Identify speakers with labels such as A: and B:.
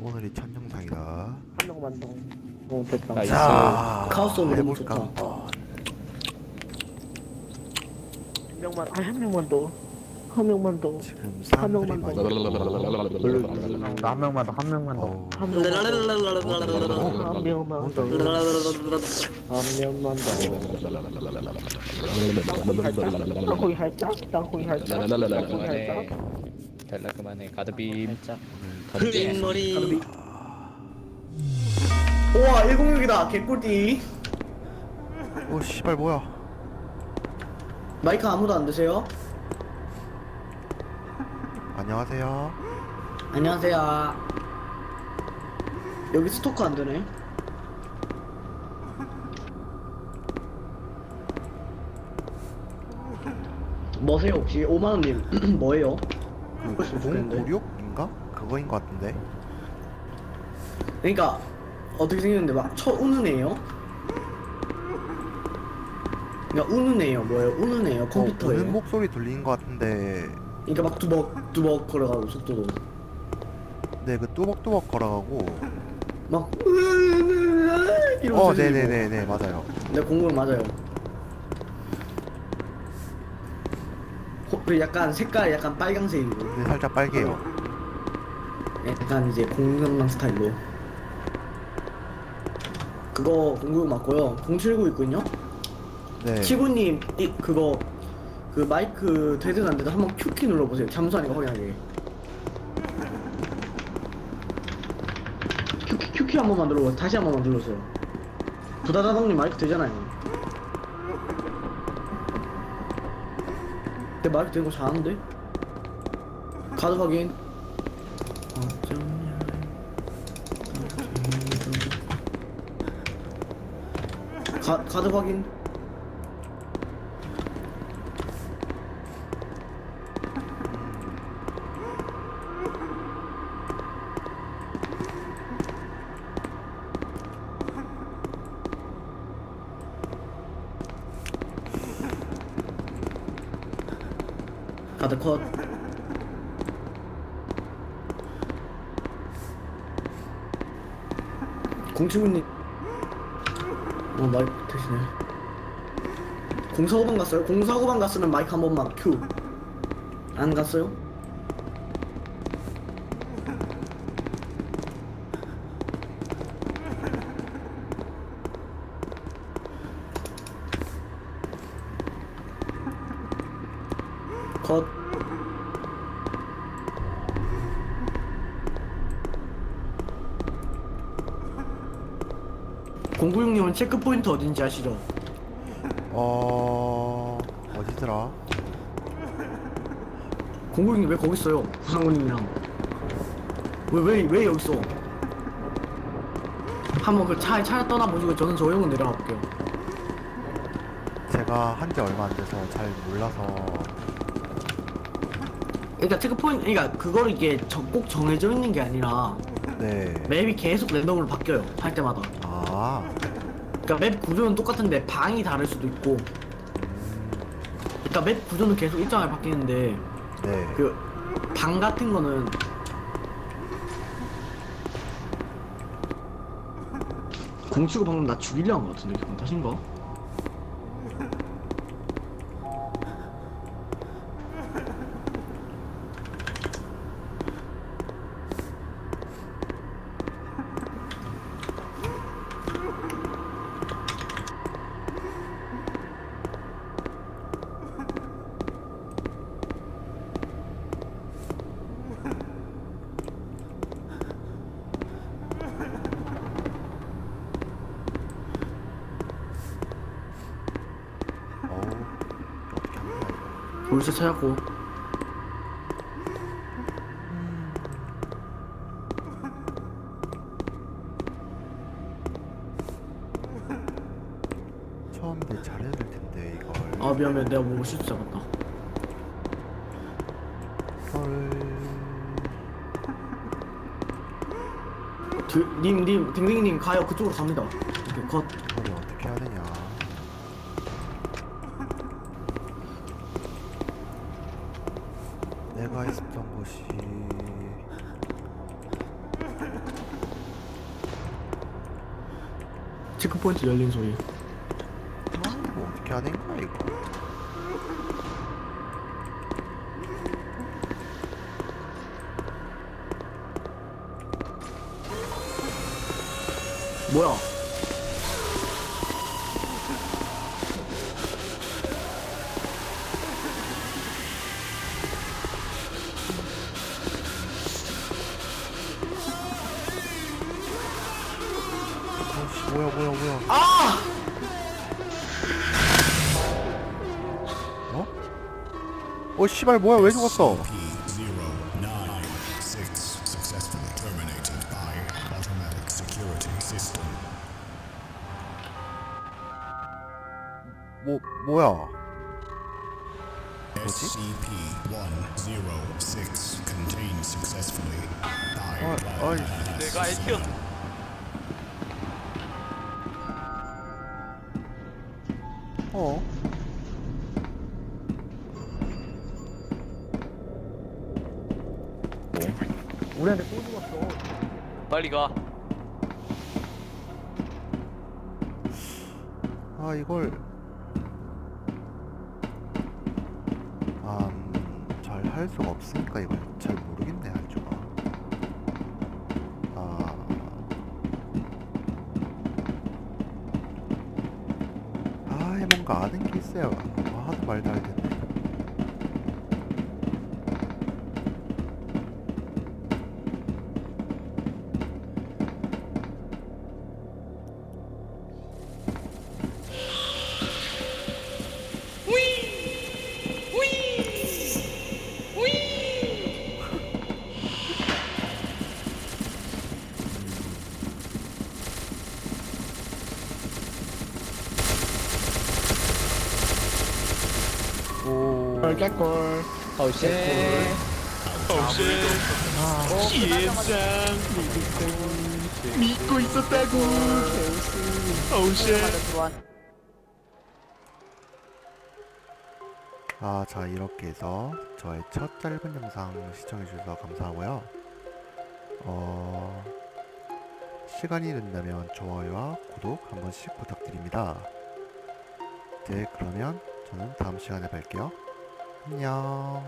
A: 오늘이 첫 영상이다.
B: 한 명만 더. 어 됐다.
C: 나이스.
A: 자,
B: 카오스 오늘 너무
A: 해볼까
B: 좋다.
A: 한
B: 명만 아 한 명만 더. 한 명만 더.
A: 지금
B: 한
A: 사람들이
B: 명만
A: 많이.
B: 더.
D: 나한 명만 더, 한 명만 더.
A: 어우,
B: 한 명만 더. 한 명만 더. 한 명만 더. 땅콩이 할짝. 땅콩이 할짝. 땅콩이 할 짝.
C: 달라 그만해 가드빔
B: 살짝.
C: 가드빔
E: 머리. 우와 106이다 개꿀띠.
A: 오 씨발 뭐야?
E: 마이크 아무도 안 드세요?
A: 안녕하세요.
E: 안녕하세요. 여기 스토커 안 되네. 뭐세요 혹시 5만 원님 뭐예요?
A: 그
E: 그랬으면 좋겠는데.
A: 096인가? 그거인 것 같은데.
E: 그러니까 어떻게 생겼는데 막 쳐 우는 애요? 그러니까 우는 애요 뭐예요? 우는 애요
A: 어,
E: 컴퓨터예요?
A: 우는 목소리 들리는 것 같은데.
E: 그러니까 막 두벅 두벅 걸어가고 속도도
A: 네, 그 뚜벅뚜벅 걸어가고.
E: 막 이러면서
A: 어, 네네네네 맞아요.
E: 네 공공 맞아요. 호- 그 약간 색깔 약간 빨강색이고
A: 근데 살짝 빨개요.
E: 약간 이제 공격망 스타일로 그거 공격 맞고요. 079 있군요.
A: 네.
E: 치구님 이 그거 그 마이크 되든 안 되든 한번 큐키 눌러보세요. 잠수하니까 확인하게. 큐키 큐키 한 번만 눌러보세요. 다시 한 번만 눌러주세요. 부다다동님 마이크 되잖아요. 내 마이크 되는 거 잘하는데? 가드 확인. 가, 확인. 가드 컷. 공치구님. 어 마이크 되시네. 공사고방 갔어요? 공사고방 갔으면 마이크 한 번만 큐. 안 갔어요? 컷. 공구육님은 체크 포인트 어딘지 아시죠?
A: 어 어디더라?
E: 공구육님 왜 거기 있어요? 부상훈님이랑 왜 왜 왜 여기 있어? 한번 그 차에 차에 떠나 보시고 저는 저 형은 내려가 볼게요.
A: 제가 한 지 얼마 안 돼서 잘 몰라서.
E: 그러니까 체크 포인트, 그러니까 그걸 이게 저- 꼭 정해져 있는 게 아니라
A: 네.
E: 맵이 계속 랜덤으로 바뀌어요 할 때마다.
A: 아.
E: 그러니까 맵 구조는 똑같은데 방이 다를 수도 있고. 그러니까 맵 구조는 계속 일정하게 바뀌는데
A: 네.
E: 그 방 같은 거는 공치고 방금 나 죽이려 한 거 같은데 기분 탓인가? 볼스 찾았고.
A: 처음인데 잘해야 될 텐데 이걸.
E: 아 미안 미안 내가 뭐 실수 잡았다. 님, 님, 딩딩님 가요. 그쪽으로 갑니다. 오케이 컷.
A: 이걸 어떻 내가 있었던 곳이
E: 체크포인트 열린 소리.
A: 아, 이거 어떻게 하는 거야 이거?
E: 뭐야?
A: 뭐야 뭐야 뭐야?
E: 아!
A: 어? 어 씨발 뭐야 왜 죽었어?
F: P0996 successfully terminated by automatic security system.
A: 뭐 뭐야?
F: SCP-106 contained successfully by
A: 아, 아이
B: 내가 알죠.
A: 어?
D: 우리한테 또 죽었어.
B: 빨리 가.
A: 아 이걸 아 잘 할 수가 없으니까 이걸 잘 모르겠네 한 뭔가 아는 게 있어요. 아, 하도 말도 안 됐네. 오.
D: 꼴.
C: 어쉣
E: 믿고 있었다고.
A: 아, 자, 이렇게 해서 저의 첫 짧은 영상 시청해주셔서 감사하고요. 어, 시간이 된다면 좋아요와 구독 한 번씩 부탁드립니다. 네, 그러면 저는 다음 시간에 뵐게요. 안녕.